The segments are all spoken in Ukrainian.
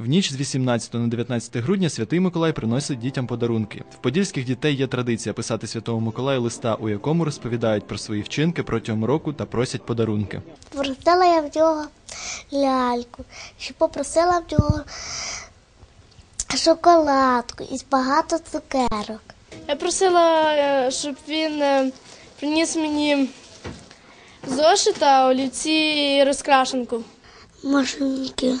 В ніч з 18 на 19 грудня святий Миколай приносить дітям подарунки. В подільських дітей є традиція писати святому Миколаю листа, у якому розповідають про свої вчинки протягом року та просять подарунки. Попросила я в нього ляльку, ще попросила в нього шоколадку і багато цукерок. Я просила, е, щоб він е, приніс мені зошита, олівці і розкрашенку. Машинки.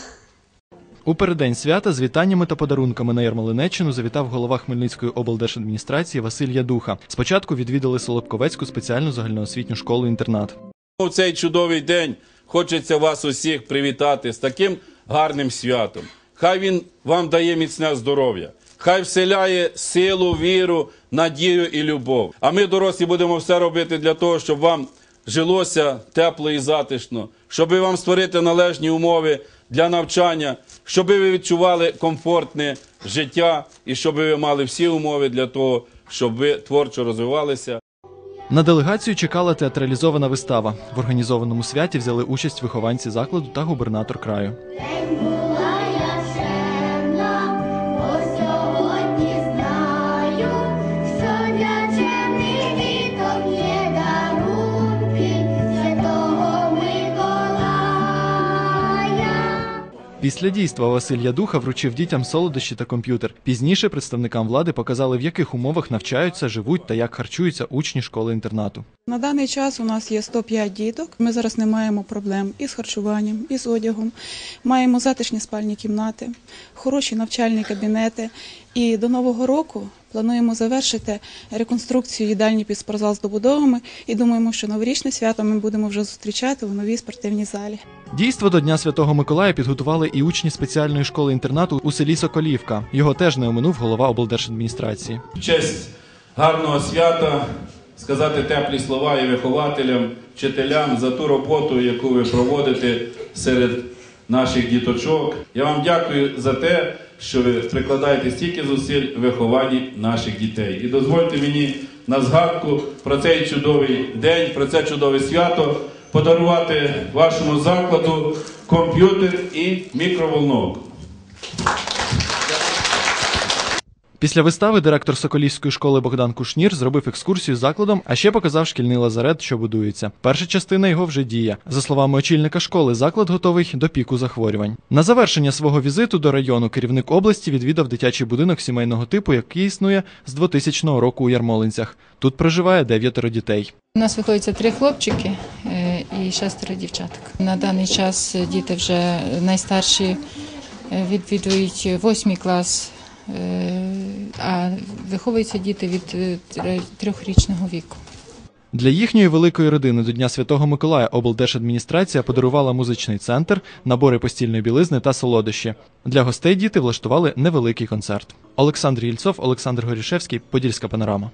У переддень свята з вітаннями та подарунками на Ярмолинеччину завітав голова Хмельницької облдержадміністрації Василь Ядуха. Спочатку відвідали Солодковецьку спеціальну загальноосвітню школу-інтернат. У цей чудовий день хочеться вас усіх привітати з таким гарним святом. Хай він вам дає міцне здоров'я, хай вселяє силу, віру, надію і любов. А ми, дорослі, будемо все робити для того, щоб вам жилося тепло і затишно, щоб вам створити належні умови для навчання, щоб ви відчували комфортне життя і щоб ви мали всі умови для того, щоб ви творчо розвивалися. На делегацію чекала театралізована вистава. В організованому святі взяли участь вихованці закладу та губернатор краю. Після дійства Василь Ядуха вручив дітям солодощі та комп'ютер. Пізніше представникам влади показали, в яких умовах навчаються, живуть та як харчуються учні школи-інтернату. На даний час у нас є 105 діток. Ми зараз не маємо проблем із харчуванням, і з одягом. Маємо затишні спальні кімнати, хороші навчальні кабінети. І до нового року плануємо завершити реконструкцію їдальні під спортзал з добудовами. І думаємо, що новорічне свято ми будемо вже зустрічати у новій спортивній залі. Дійство до Дня Святого Миколая підготували і учні спеціальної школи-інтернату у селі Соколівка. Його теж не оминув голова облдержадміністрації. В честь гарного свята сказати теплі слова і вихователям, вчителям за ту роботу, яку ви проводите серед наших діточок. Я вам дякую за те, що ви прикладаєте стільки зусиль в вихованні наших дітей. І дозвольте мені на згадку про цей чудовий день, про це чудове свято подарувати вашому закладу комп'ютер і мікроволновку. Після вистави директор Соколівської школи Богдан Кушнір зробив екскурсію закладом, а ще показав шкільний лазарет, що будується. Перша частина його вже діє. За словами очільника школи, заклад готовий до піку захворювань. На завершення свого візиту до району керівник області відвідав дитячий будинок сімейного типу, який існує з 2000 року у Ярмолинцях. Тут проживає дев'ятеро дітей. У нас виходиться три хлопчики е, і шестеро дівчаток. На даний час діти вже найстарші е, відвідують восьмий клас, а виховуються діти від е, трьохрічного віку. Для їхньої великої родини до Дня Святого Миколая облдержадміністрація подарувала музичний центр, набори постільної білизни та солодощі. Для гостей діти влаштували невеликий концерт. Олександр Єльцов, Олександр Горішевський, Подільська панорама.